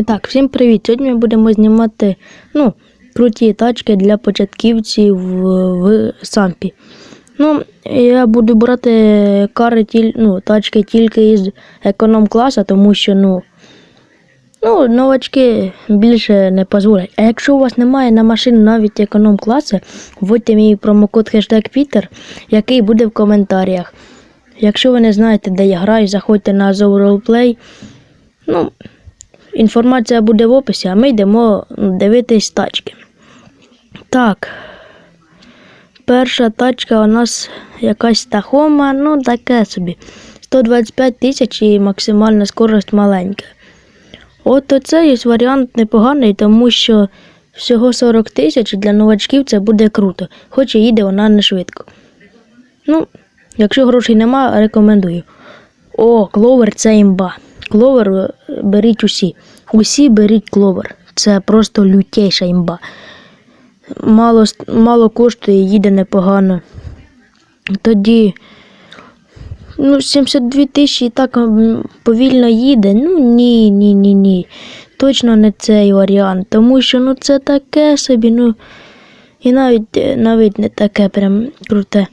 І так, всім привіт! Сьогодні ми будемо знімати ну, круті тачки для початківців в, в сампі. Ну, я буду брати кари ну, тачки тільки із економ класу, тому що ну, ну, новачки більше не дозволять. А якщо у вас немає на машині навіть економ класу, вводьте мій промокод хештег Пітер, який буде в коментарях. Якщо ви не знаєте, де я граю, заходьте на Azov Roleplay. Ну, Інформація буде в описі, а ми йдемо дивитись тачки. Так. Перша тачка у нас якась тахома, ну таке собі. 125 тисяч і максимальна скорость маленька. От оцей варіант непоганий, тому що всього 40 тисяч для новачків це буде круто, хоч і їде вона не швидко. Ну, якщо грошей нема, рекомендую. О, кловер це імба. Кловер е, беріть усі. Усі беріть кловер. Це просто лютейша імба. Мало, мало коштує, їде непогано. Тоді. Ну, 72 тисячі і так повільно їде. Ну ні, ні, ні, ні. Точно не цей варіант. Тому що ну це таке собі, ну. І навіть, е, навіть не таке прям круте.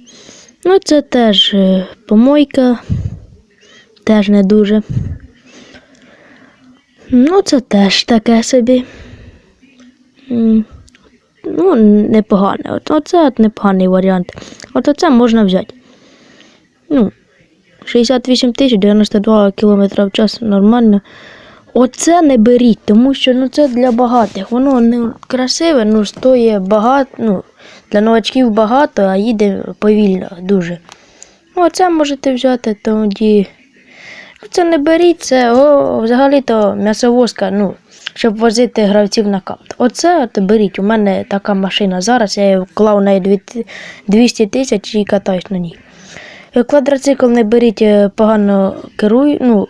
Ну, це теж е, помойка. Теж не дуже. Ну, це теж таке собі. Ну, непогане. От, оце от непоганий варіант. От оце можна взяти. Ну, 68 тисяч 92 км в час нормально. Оце не беріть, тому що ну, це для багатих. Воно не красиве, ну, стоїть багато, ну, для новачків багато, а їде повільно дуже. Ну, оце можете взяти тоді. Це не беріть, це взагалі-то м'ясовозка, ну, щоб возити гравців на капт. Оце от беріть. У мене така машина зараз, я її вклав на 200 тисяч і катаюсь на ній. Е, Квадроцикл не беріть, е, погано керуй, ну,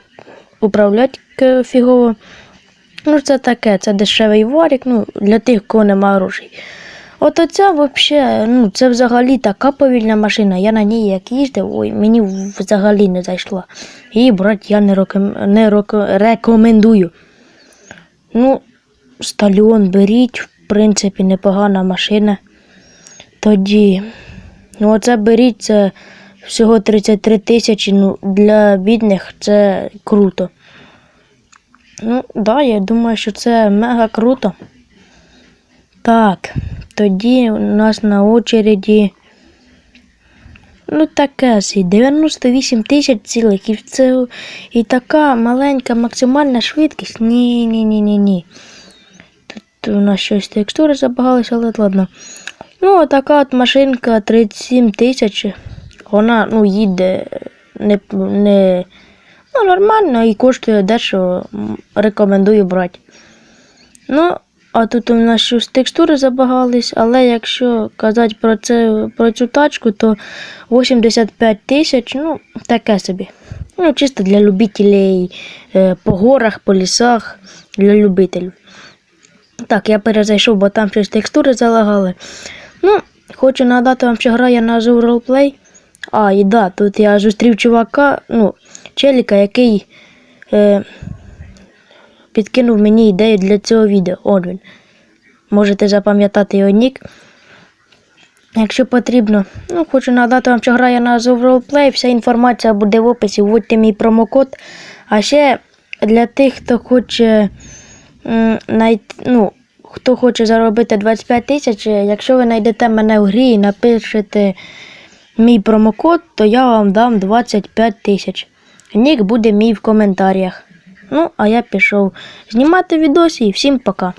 управлять фігово. Ну, це таке, це дешевий варік, ну, для тих, кого нема грошей. От оця вообще, ну, це взагалі така повільна машина. Я на ній як їздив, ой, мені взагалі не зайшла. Її брати я не, реком... не реко- рекомендую. Ну, сталіон беріть, в принципі, непогана машина. Тоді, ну, оце беріть, це всього 33 тисячі. Ну, для бідних це круто. Ну, да, я думаю, що це мега круто. Так, тоді у нас на очереді. Ну, таке сі, 98 тисяч цілих. І це і така маленька максимальна швидкість. Ні, ні. Тут у нас щось текстури забагалися, але ладно. Ну, така от машинка 37 тисяч. Вона ну, їде не, не ну, нормально і коштує дешево. Рекомендую брати. Ну, а тут у нас щось текстури забагались, але якщо казати про, це, про цю тачку, то 85 тисяч, ну, таке собі. Ну, чисто для любителей е, по горах, по лісах, для любителів. Так, я перезайшов, бо там щось текстури залагали. Ну, хочу нагадати вам, що граю на Azure Roleplay. А, і да, тут я зустрів чувака, ну, челіка, який е, підкинув мені ідею для цього відео. От він. Можете запам'ятати його нік. Якщо потрібно, ну, хочу нагадати вам, що граю на Roleplay, вся інформація буде в описі, вводьте мій промокод. А ще для тих, хто хоче м, ну, хто хоче заробити 25 тисяч, якщо ви знайдете мене в грі і напишете мій промокод, то я вам дам 25 тисяч. Нік буде мій в коментарях. Ну, а я пішов знімати відосі і всім пока.